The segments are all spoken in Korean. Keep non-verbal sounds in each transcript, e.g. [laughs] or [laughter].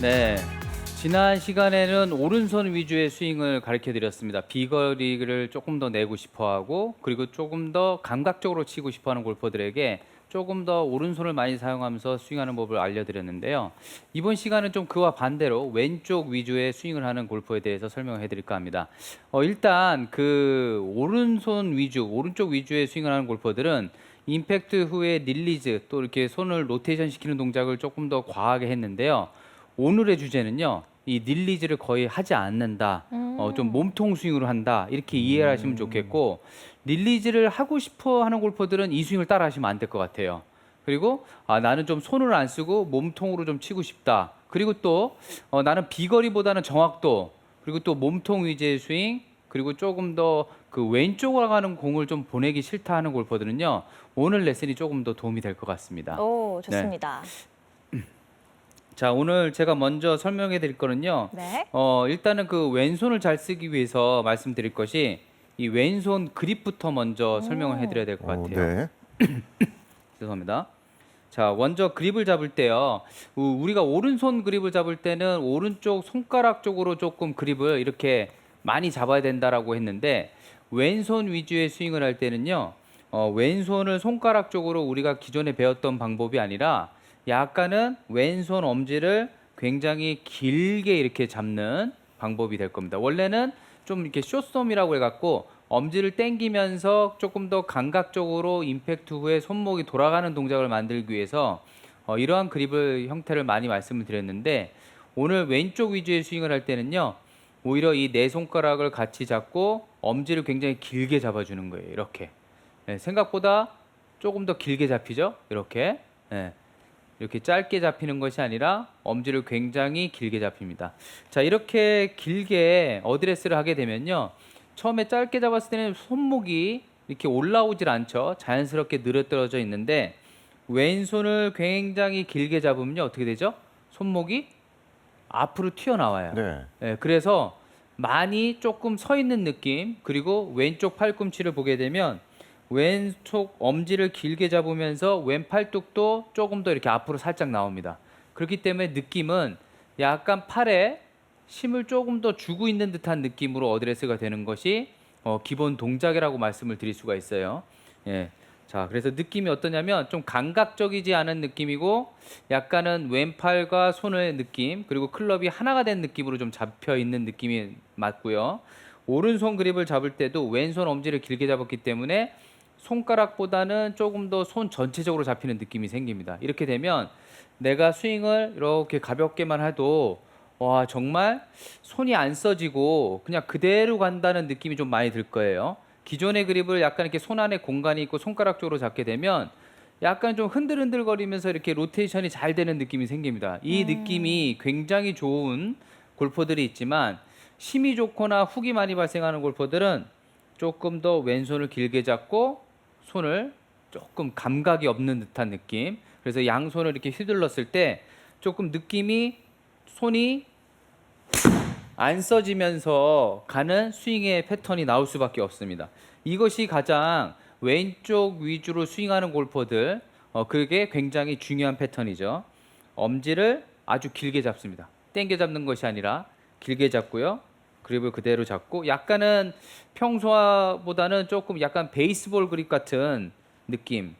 네. 지난 시간에는 오른손 위주의 스윙을 가르쳐 드렸습니다. 비거리를 조금 더 내고 싶어 하고 그리고 조금 더 감각적으로 치고 싶어 하는 골퍼들에게 조금 더 오른손을 많이 사용하면서 스윙하는 법을 알려드렸는데요. 이번 시간은 좀 그와 반대로 왼쪽 위주의 스윙을 하는 골퍼에 대해서 설명해 드릴까 합니다. 어, 일단 그 오른손 위주, 오른쪽 위주의 스윙을 하는 골퍼들은 임팩트 후에 릴리즈 또 이렇게 손을 로테이션 시키는 동작을 조금 더 과하게 했는데요. 오늘의 주제는요. 이 릴리즈를 거의 하지 않는다. 어, 좀 몸통 스윙으로 한다. 이렇게 이해를 하시면 좋겠고 릴리즈를 하고 싶어 하는 골퍼들은 이 스윙을 따라 하시면 안 될 것 같아요. 그리고 아, 나는 좀 손을 안 쓰고 몸통으로 좀 치고 싶다. 그리고 또 어, 나는 비거리보다는 정확도 그리고 또 몸통 위주의 스윙 그리고 조금 더 그 왼쪽으로 가는 공을 좀 보내기 싫다 하는 골퍼들은요 오늘 레슨이 조금 더 도움이 될 것 같습니다. 오, 좋습니다. 자 오늘 제가 먼저 설명해 드릴 거는요 네. 어 일단은 그 왼손을 잘 쓰기 위해서 말씀드릴 것이 이 왼손 그립부터 먼저 설명을 해 드려야 될 것 어, 같아요. 네. [clears throat] 죄송합니다. 자, 먼저 그립을 잡을 때요. 우- 우리가 오른손 그립을 잡을 때는 오른쪽 손가락 쪽으로 조금 그립을 이렇게 많이 잡아야 된다라고 했는데 왼손 위주의 스윙을 할 때는요. 어, 왼손을 손가락 쪽으로 우리가 기존에 배웠던 방법이 아니라 약간은 왼손 엄지를 굉장히 길게 이렇게 잡는 방법이 될 겁니다. 원래는 좀 이렇게 쇼썸이라고 해갖고 엄지를 당기면서 조금 더 감각적으로 임팩트 후에 손목이 돌아가는 동작을 만들기 위해서 어, 이러한 그립을 형태를 많이 말씀을 드렸는데 오늘 왼쪽 위주의 스윙을 할 때는요 오히려 이 네 손가락을 같이 잡고 엄지를 굉장히 길게 잡아주는 거예요 이렇게 네, 생각보다 조금 더 길게 잡히죠 이렇게 네. 이렇게 짧게 잡히는 것이 아니라 엄지를 굉장히 길게 잡힙니다. 자, 이렇게 길게 어드레스를 하게 되면요. 처음에 짧게 잡았을 때는 손목이 이렇게 올라오질 않죠. 자연스럽게 늘어떨어져 있는데 왼손을 굉장히 길게 잡으면요. 어떻게 되죠? 손목이 앞으로 튀어나와요. 네. 예, 그래서 많이 조금 서 있는 느낌 그리고 왼쪽 팔꿈치를 보게 되면 왼쪽 엄지를 길게 잡으면서 왼 팔뚝도 조금 더 이렇게 앞으로 살짝 나옵니다. 그렇기 때문에 느낌은 약간 팔에 힘을 조금 더 주고 있는 듯한 느낌으로 어드레스가 되는 것이 어, 기본 동작이라고 말씀을 드릴 수가 있어요. 예. 자, 그래서 느낌이 어떠냐면 좀 감각적이지 않은 느낌이고 약간은 왼팔과 손의 느낌 그리고 클럽이 하나가 된 느낌으로 좀 잡혀 있는 느낌이 맞고요. 오른손 그립을 잡을 때도 왼손 엄지를 길게 잡았기 때문에 손가락보다는 조금 더 손 전체적으로 잡히는 느낌이 생깁니다. 이렇게 되면 내가 스윙을 이렇게 가볍게만 해도 와 정말 손이 안 써지고 그냥 그대로 간다는 느낌이 좀 많이 들 거예요. 기존의 그립을 약간 이렇게 손 안에 공간이 있고 손가락 쪽으로 잡게 되면 약간 좀 흔들흔들거리면서 이렇게 로테이션이 잘 되는 느낌이 생깁니다. 이 느낌이 굉장히 좋은 골퍼들이 있지만 힘이 좋거나 훅이 많이 발생하는 골퍼들은 조금 더 왼손을 길게 잡고 손을 조금 감각이 없는 듯한 느낌. 그래서 양손을 이렇게 휘둘렀을 때 조금 느낌이 손이 안 써지면서 가는 스윙의 패턴이 나올 수밖에 없습니다. 이것이 가장 왼쪽 위주로 스윙하는 골퍼들 어, 그게 굉장히 중요한 패턴이죠. 엄지를 아주 길게 잡습니다. 땡겨 잡는 것이 아니라 길게 잡고요. 그립을 그대로 잡고 약간은 평소보다는 조금 약간 베이스볼 그립 같은 느낌.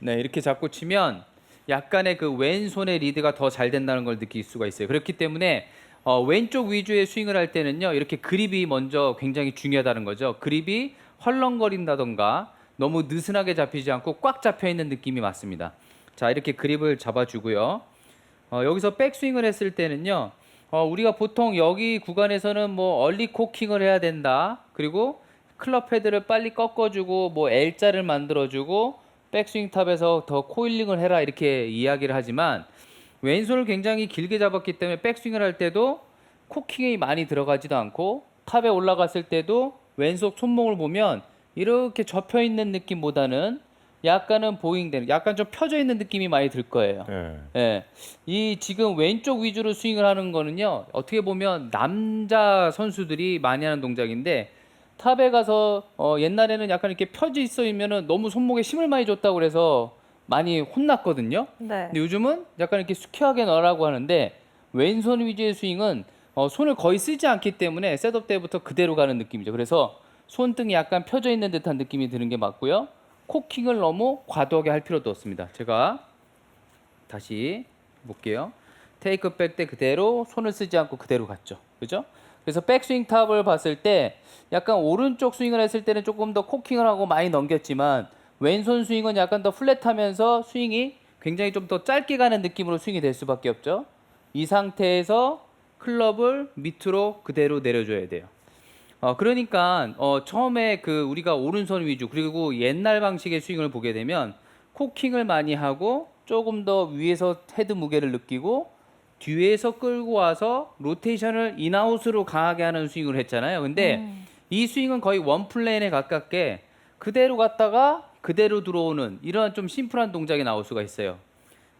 네, 이렇게 잡고 치면 약간의 그 왼손의 리드가 더 잘 된다는 걸 느낄 수가 있어요. 그렇기 때문에 어, 왼쪽 위주의 스윙을 할 때는요, 이렇게 그립이 먼저 굉장히 중요하다는 거죠. 그립이 헐렁거린다던가 너무 느슨하게 잡히지 않고 꽉 잡혀 있는 느낌이 맞습니다. 자, 이렇게 그립을 잡아주고요. 어, 여기서 백스윙을 했을 때는요, 어, 우리가 보통 여기 구간에서는 뭐 얼리 코킹을 해야 된다. 그리고 클럽 헤드를 빨리 꺾어주고 뭐 L자를 만들어주고 백스윙 탑에서 더 코일링을 해라 이렇게 이야기를 하지만 왼손을 굉장히 길게 잡았기 때문에 백스윙을 할 때도 코킹이 많이 들어가지도 않고 탑에 올라갔을 때도 왼손 손목을 보면 이렇게 접혀 있는 느낌보다는 약간은 보잉되는 약간 좀 펴져 있는 느낌이 많이 들 거예요. 네. 예. 이 지금 왼쪽 위주로 스윙을 하는 거는요. 어떻게 보면 남자 선수들이 많이 하는 동작인데 탑에 가서 어 옛날에는 약간 이렇게 펴져 있어 있면은 너무 손목에 힘을 많이 줬다고 그래서 많이 혼났거든요. 네. 근데 요즘은 약간 이렇게 수켜하게 넣으라고 하는데 왼손 위주의 스윙은 어, 손을 거의 쓰지 않기 때문에 셋업 때부터 그대로 가는 느낌이죠. 그래서 손등이 약간 펴져 있는 듯한 느낌이 드는 게 맞고요. 코킹을 너무 과도하게 할 필요도 없습니다. 제가 다시 볼게요. 테이크 백 때 그대로 손을 쓰지 않고 그대로 갔죠. 그죠? 그래서 백스윙 탑을 봤을 때 약간 오른쪽 스윙을 했을 때는 조금 더 코킹을 하고 많이 넘겼지만 왼손 스윙은 약간 더 플랫하면서 스윙이 굉장히 좀 더 짧게 가는 느낌으로 스윙이 될 수밖에 없죠. 이 상태에서 클럽을 밑으로 그대로 내려줘야 돼요. 어, 그러니까 어, 처음에 그 우리가 오른손 위주 그리고 옛날 방식의 스윙을 보게 되면 코킹을 많이 하고 조금 더 위에서 헤드 무게를 느끼고 뒤에서 끌고 와서 로테이션을 인아웃으로 강하게 하는 스윙을 했잖아요. 근데 음. 이 스윙은 거의 원 플레인에 가깝게 그대로 갔다가 그대로 들어오는 이런 좀 심플한 동작이 나올 수가 있어요.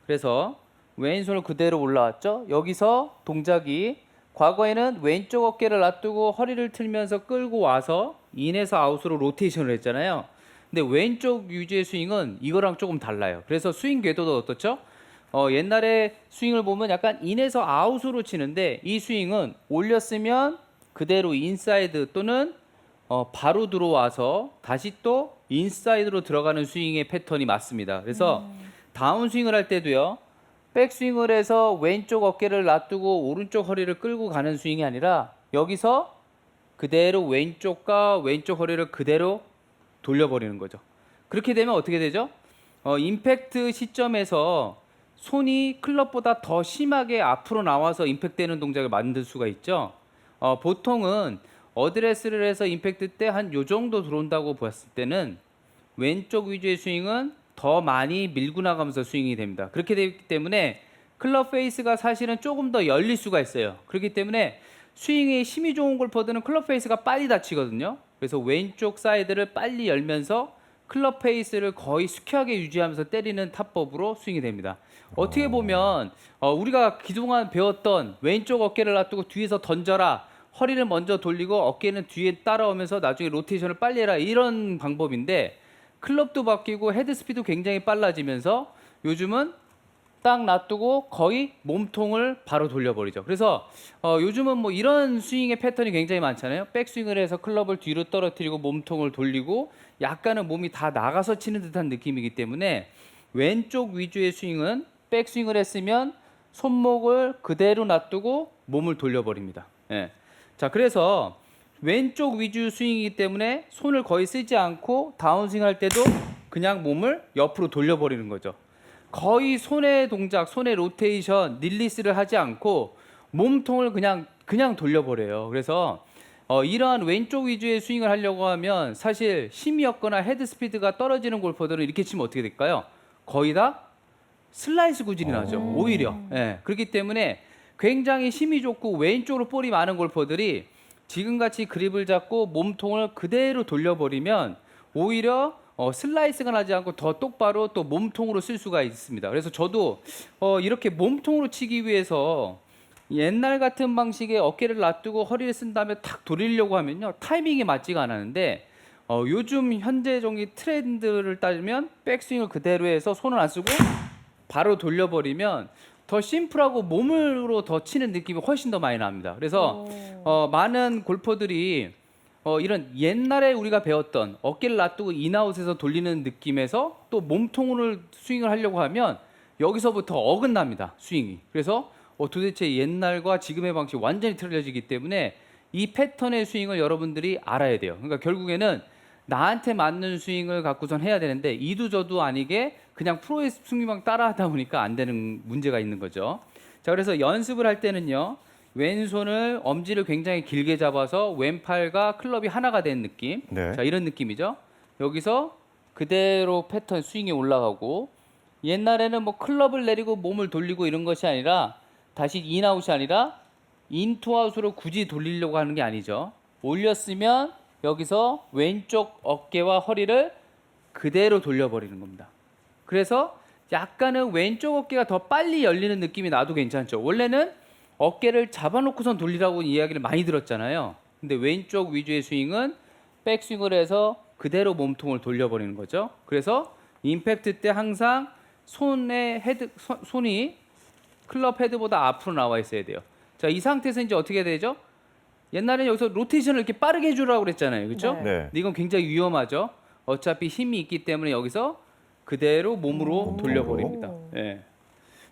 그래서 왼손을 그대로 올라왔죠. 여기서 동작이 과거에는 왼쪽 어깨를 놔두고 허리를 틀면서 끌고 와서 인에서 아웃으로 로테이션을 했잖아요. 근데 왼쪽 위주의 스윙은 이거랑 조금 달라요. 그래서 스윙 궤도도 어떻죠? 어, 옛날에 스윙을 보면 약간 인에서 아웃으로 치는데 이 스윙은 올렸으면 그대로 인사이드 또는 어, 바로 들어와서 다시 또 인사이드로 들어가는 스윙의 패턴이 맞습니다. 그래서 다운 스윙을 할 때도요. 백스윙을 해서 왼쪽 어깨를 놔두고 오른쪽 허리를 끌고 가는 스윙이 아니라 여기서 그대로 왼쪽과 왼쪽 허리를 그대로 돌려버리는 거죠. 그렇게 되면 어떻게 되죠? 어, 임팩트 시점에서 손이 클럽보다 더 심하게 앞으로 나와서 임팩트되는 동작을 만들 수가 있죠. 어, 보통은 어드레스를 해서 임팩트 때 한 요 정도 들어온다고 보았을 때는 왼쪽 위주의 스윙은 더 많이 밀고 나가면서 스윙이 됩니다. 그렇게 되기 때문에 클럽 페이스가 사실은 조금 더 열릴 수가 있어요. 그렇기 때문에 스윙이 힘이 좋은 골퍼들은 클럽 페이스가 빨리 닫히거든요. 그래서 왼쪽 사이드를 빨리 열면서 클럽 페이스를 거의 수켜하게 유지하면서 때리는 타법으로 스윙이 됩니다. 어떻게 보면 어, 우리가 그동안 배웠던 왼쪽 어깨를 놔두고 뒤에서 던져라 허리를 먼저 돌리고 어깨는 뒤에 따라오면서 나중에 로테이션을 빨리 해라 이런 방법인데 클럽도 바뀌고 헤드 스피드 굉장히 빨라지면서 요즘은 딱 놔두고 거의 몸통을 바로 돌려버리죠. 그래서 어, 요즘은 뭐 이런 스윙의 패턴이 굉장히 많잖아요. 백스윙을 해서 클럽을 뒤로 떨어뜨리고 몸통을 돌리고 약간은 몸이 다 나가서 치는 듯한 느낌이기 때문에 왼쪽 위주의 스윙은 백스윙을 했으면 손목을 그대로 놔두고 몸을 돌려버립니다. 예. 자, 그래서 왼쪽 위주 스윙이기 때문에 손을 거의 쓰지 않고 다운스윙 할 때도 그냥 몸을 옆으로 돌려버리는 거죠. 거의 손의 동작, 손의 로테이션, 릴리스를 하지 않고 몸통을 그냥 그냥 돌려버려요. 그래서 어, 이러한 왼쪽 위주의 스윙을 하려고 하면 사실 힘이 없거나 헤드 스피드가 떨어지는 골퍼들은 이렇게 치면 어떻게 될까요? 거의 다 슬라이스 구질이 나죠. 오. 오히려. 예. 그렇기 때문에 굉장히 힘이 좋고 왼쪽으로 볼이 많은 골퍼들이 지금같이 그립을 잡고 몸통을 그대로 돌려버리면 오히려 어, 슬라이스가 나지 않고 더 똑바로 또 몸통으로 쓸 수가 있습니다. 그래서 저도 어, 이렇게 몸통으로 치기 위해서 옛날 같은 방식의 어깨를 놔두고 허리를 쓴 다음에 탁 돌리려고 하면요 타이밍이 맞지가 않았는데 어, 요즘 현재 정기 트렌드를 따지면 백스윙을 그대로 해서 손을 안 쓰고 바로 돌려버리면 더 심플하고 몸으로 더 치는 느낌이 훨씬 더 많이 납니다. 그래서 오. 어, 많은 골퍼들이 어, 이런 옛날에 우리가 배웠던 어깨를 놔두고 인아웃에서 돌리는 느낌에서 또 몸통으로 스윙을 하려고 하면 여기서부터 어긋납니다. 스윙이. 그래서 어, 도대체 옛날과 지금의 방식이 완전히 틀려지기 때문에 이 패턴의 스윙을 여러분들이 알아야 돼요. 그러니까 결국에는 나한테 맞는 스윙을 갖고선 해야 되는데 이도 저도 아니게 그냥 프로의 승리방 따라하다 보니까 안 되는 문제가 있는 거죠. 자, 그래서 연습을 할 때는요. 왼손을 엄지를 굉장히 길게 잡아서 왼팔과 클럽이 하나가 된 느낌. 네. 자, 이런 느낌이죠. 여기서 그대로 패턴 스윙이 올라가고 옛날에는 뭐 클럽을 내리고 몸을 돌리고 이런 것이 아니라 다시 인아웃이 아니라 인투아웃으로 굳이 돌리려고 하는 게 아니죠. 올렸으면 여기서 왼쪽 어깨와 허리를 그대로 돌려버리는 겁니다. 그래서 약간은 왼쪽 어깨가 더 빨리 열리는 느낌이 나도 괜찮죠. 원래는 어깨를 잡아놓고선 돌리라고 이야기를 많이 들었잖아요. 근데 왼쪽 위주의 스윙은 백스윙을 해서 그대로 몸통을 돌려버리는 거죠. 그래서 임팩트 때 항상 손의 헤드 손- 손이 클럽 헤드보다 앞으로 나와 있어야 돼요. 자, 이 상태에서 이제 어떻게 되죠? 옛날에 여기서 로테이션을 이렇게 빠르게 해주라고 그랬잖아요. 그렇죠? 네. 네. 근데 이건 굉장히 위험하죠. 어차피 힘이 있기 때문에 여기서 그대로 몸으로. 돌려버립니다. 예.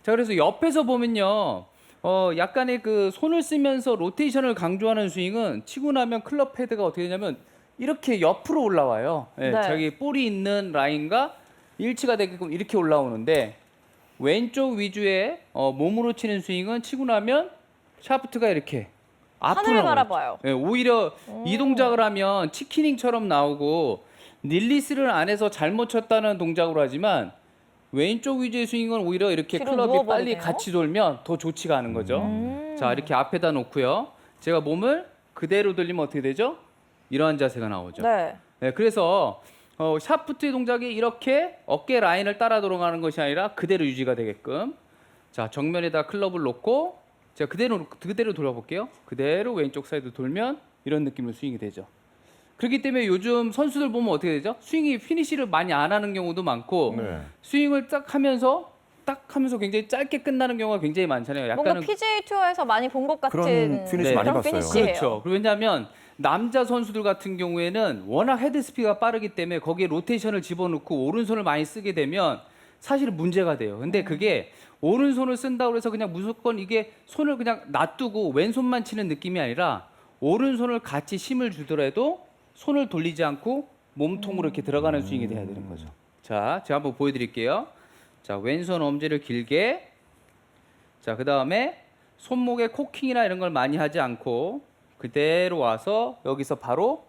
자, 그래서 옆에서 보면요. 어, 약간의 그 손을 쓰면서 로테이션을 강조하는 스윙은 치고 나면 클럽 헤드가 어떻게 되냐면 이렇게 옆으로 올라와요. 예, 네. 자기 볼이 있는 라인과 일치가 되게끔 이렇게 올라오는데 왼쪽 위주의 어, 몸으로 치는 스윙은 치고 나면 샤프트가 이렇게 하늘을. 바라봐요. 예, 오히려 이 동작을 하면 치키닝처럼 나오고 릴리스를 안 해서 잘못 쳤다는 동작으로 하지만 왼쪽 위주의 스윙은 오히려 이렇게 뒤로 클럽이 빨리 누워버리네요. 같이 돌면 더 좋지가 않은 거죠. 음. 자 이렇게 앞에다 놓고요. 제가 몸을 그대로 돌리면 어떻게 되죠? 이러한 자세가 나오죠. 네. 네, 그래서 어, 샤프트의 동작이 이렇게 어깨 라인을 따라 돌아가는 것이 아니라 그대로 유지가 되게끔 자 정면에다 클럽을 놓고 제가 그대로 그대로 돌아볼게요. 그대로 왼쪽 사이드 돌면 이런 느낌으로 스윙이 되죠. 그렇기 때문에 요즘 선수들 보면 어떻게 되죠? 스윙이 피니시를 많이 안 하는 경우도 많고 네. 스윙을 딱 하면서 딱 하면서 굉장히 짧게 끝나는 경우가 굉장히 많잖아요. 뭔가 약간은 PGA 투어에서 많이 본 것 같은 그런 피니시 네. 많이 그런 봤어요. 피니시예요. 그렇죠. 왜냐하면 남자 선수들 같은 경우에는 워낙 헤드 스피드가 빠르기 때문에 거기에 로테이션을 집어넣고 오른손을 많이 쓰게 되면 사실은 문제가 돼요. 근데 그게 오른손을 쓴다고 해서 그냥 무조건 이게 손을 그냥 놔두고 왼손만 치는 느낌이 아니라 오른손을 같이 힘을 주더라도 손을 돌리지 않고 몸통으로 이렇게 들어가는 스윙이 돼야 되는 거죠. 자, 제가 한번 보여드릴게요. 자, 왼손 엄지를 길게. 자, 그 다음에 손목에 코킹이나 이런 걸 많이 하지 않고 그대로 와서 여기서 바로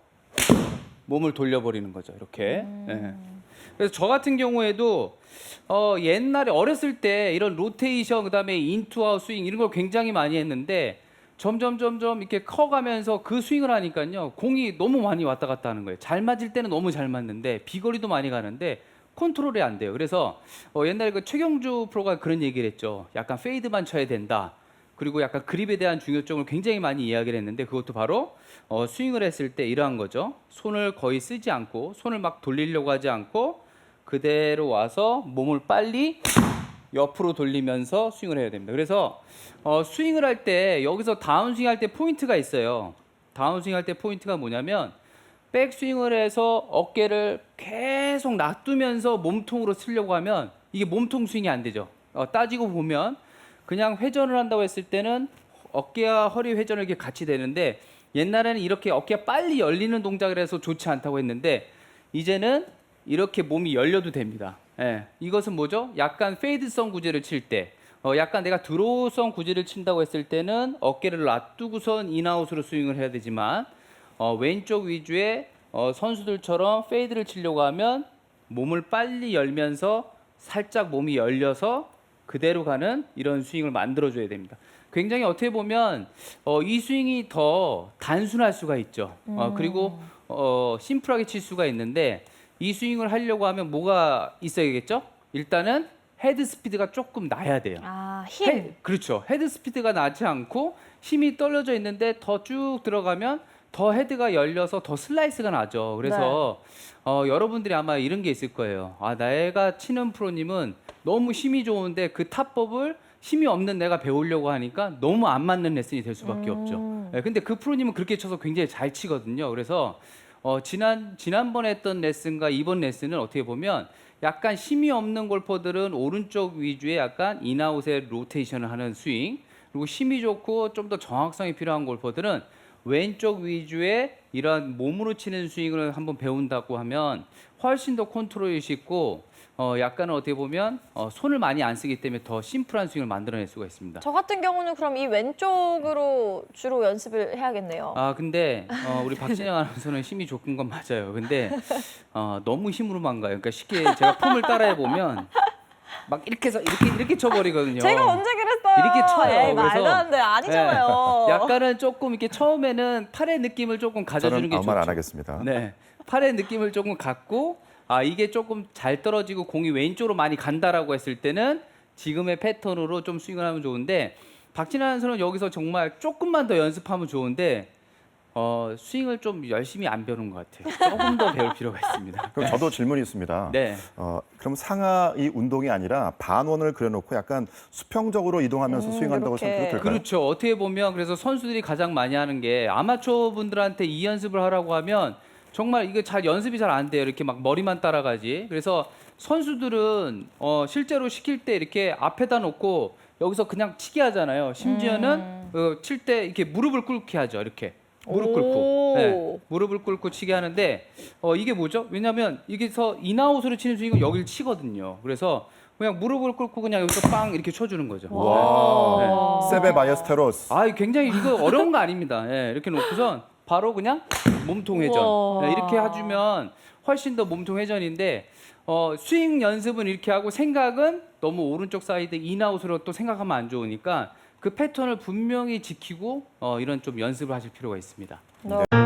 몸을 돌려버리는 거죠. 이렇게. 예. 그래서 저 같은 경우에도 어, 옛날에 어렸을 때 이런 로테이션 그다음에 인투아웃 스윙 이런 걸 굉장히 많이 했는데 점점 점점 이렇게 커가면서 그 스윙을 하니까요 공이 너무 많이 왔다 갔다 하는 거예요. 잘 맞을 때는 너무 잘 맞는데 비거리도 많이 가는데 컨트롤이 안 돼요. 그래서 어, 옛날에 그 최경주 프로가 그런 얘기를 했죠. 약간 페이드만 쳐야 된다. 그리고 약간 그립에 대한 중요점을 굉장히 많이 이야기를 했는데 그것도 바로 어, 스윙을 했을 때 이러한 거죠. 손을 거의 쓰지 않고 손을 막 돌리려고 하지 않고 그대로 와서 몸을 빨리 옆으로 돌리면서 스윙을 해야 됩니다. 그래서 어, 스윙을 할 때 여기서 다운 스윙 할 때 포인트가 있어요. 다운 스윙 할 때 포인트가 뭐냐면 백 스윙을 해서 어깨를 계속 놔두면서 몸통으로 쓰려고 하면 이게 몸통 스윙이 안 되죠. 어, 따지고 보면 그냥 회전을 한다고 했을 때는 어깨와 허리 회전을 이렇게 같이 되는데 옛날에는 이렇게 어깨가 빨리 열리는 동작을 해서 좋지 않다고 했는데 이제는 이렇게 몸이 열려도 됩니다. 예, 이것은 뭐죠? 약간 페이드성 구제를 칠 때, 어, 약간 내가 드로우성 구제를 친다고 했을 때는 어깨를 놔두고선 인아웃으로 스윙을 해야 되지만 어, 왼쪽 위주의 어, 선수들처럼 페이드를 치려고 하면 몸을 빨리 열면서 살짝 몸이 열려서 그대로 가는 이런 스윙을 만들어줘야 됩니다. 굉장히 어떻게 보면 어, 이 스윙이 더 단순할 수가 있죠. 어, 그리고 어, 심플하게 칠 수가 있는데 이 스윙을 하려고 하면 뭐가 있어야겠죠? 일단은 헤드 스피드가 조금 나야 돼요. 아, 힘. 헤- 그렇죠. 헤드 스피드가 나지 않고 힘이 떨려져 있는데 더 쭉 들어가면 더 헤드가 열려서 더 슬라이스가 나죠. 그래서 어, 여러분들이 아마 이런 게 있을 거예요. 아, 내가 치는 프로님은 너무 힘이 좋은데 그 타법을 힘이 없는 내가 배우려고 하니까 너무 안 맞는 레슨이 될 수밖에 음. 없죠. 예, 근데 그 프로님은 그렇게 쳐서 굉장히 잘 치거든요. 그래서 어, 지난 지난번에 했던 레슨과 이번 레슨은 어떻게 보면 약간 힘이 없는 골퍼들은 오른쪽 위주의 약간 인아웃의 로테이션을 하는 스윙 그리고 힘이 좋고 좀 더 정확성이 필요한 골퍼들은 왼쪽 위주의 이런 몸으로 치는 스윙을 한번 배운다고 하면 훨씬 더 컨트롤이 쉽고 어, 약간은 어떻게 보면 어, 손을 많이 안 쓰기 때문에 더 심플한 스윙을 만들어낼 수가 있습니다. 저 같은 경우는 그럼 이 왼쪽으로 주로 연습을 해야겠네요. 아 근데 어, 우리 박진영 [laughs] 아나운서는 힘이 좋은 건 맞아요. 근데 어, 너무 힘으로만 가요. 그러니까 쉽게 제가 폼을 따라해 보면 막 이렇게 해서 이렇게 이렇게 쳐버리거든요. 제가 언제 그랬어요? 이렇게 쳐요. 에이, 말도 그래서- 안 돼. 아니잖아요. 네. 약간은 조금 이렇게 처음에는 팔의 느낌을 조금 가져주는 저는 게 아무 좋죠. 말안 하겠습니다. 네. 팔의 느낌을 조금 갖고 아 이게 조금 잘 떨어지고 공이 왼쪽으로 많이 간다라고 했을 때는 지금의 패턴으로 좀 스윙을 하면 좋은데 박진환 선수는 여기서 정말 조금만 더 연습하면 좋은데 어, 스윙을 좀 열심히 안 배우는 것 같아요. 조금 더 배울 필요가 있습니다. [laughs] 그럼 저도 질문이 있습니다. 네. 어, 그럼 상하 이 운동이 아니라 반원을 그려놓고 약간 수평적으로 이동하면서 음, 스윙한다고 이렇게. 생각해도 될까요? 그렇죠. 어떻게 보면 그래서 선수들이 가장 많이 하는 게 아마추어 분들한테 이 연습을 하라고 하면 정말 이게 잘 연습이 잘 안 돼요. 이렇게 막 머리만 따라가지. 그래서 선수들은 어, 실제로 시킬 때 이렇게 앞에다 놓고 여기서 그냥 치게 하잖아요. 심지어는 음. 어, 칠 때 이렇게 무릎을 꿇게 하죠. 이렇게 무릎 오. 꿇고 네, 무릎을 꿇고 치게 하는데 어, 이게 뭐죠? 왜냐하면 여기서 인아웃으로 치는 스윙은 여기를 치거든요. 그래서 그냥 무릎을 꿇고 그냥 여기서 빵 이렇게 쳐주는 거죠. 와. 세베 바이어스테로스. 아, 굉장히 이거 어려운 거 아닙니다. 예, 이렇게 놓고선 바로 그냥 몸통 회전 우와. 예, 이렇게 해주면 훨씬 더 몸통 회전인데 어, 스윙 연습은 이렇게 하고 생각은 너무 오른쪽 사이드 인아웃으로 또 생각하면 안 좋으니까 그 패턴을 분명히 지키고 어, 이런 좀 연습을 하실 필요가 있습니다. 네.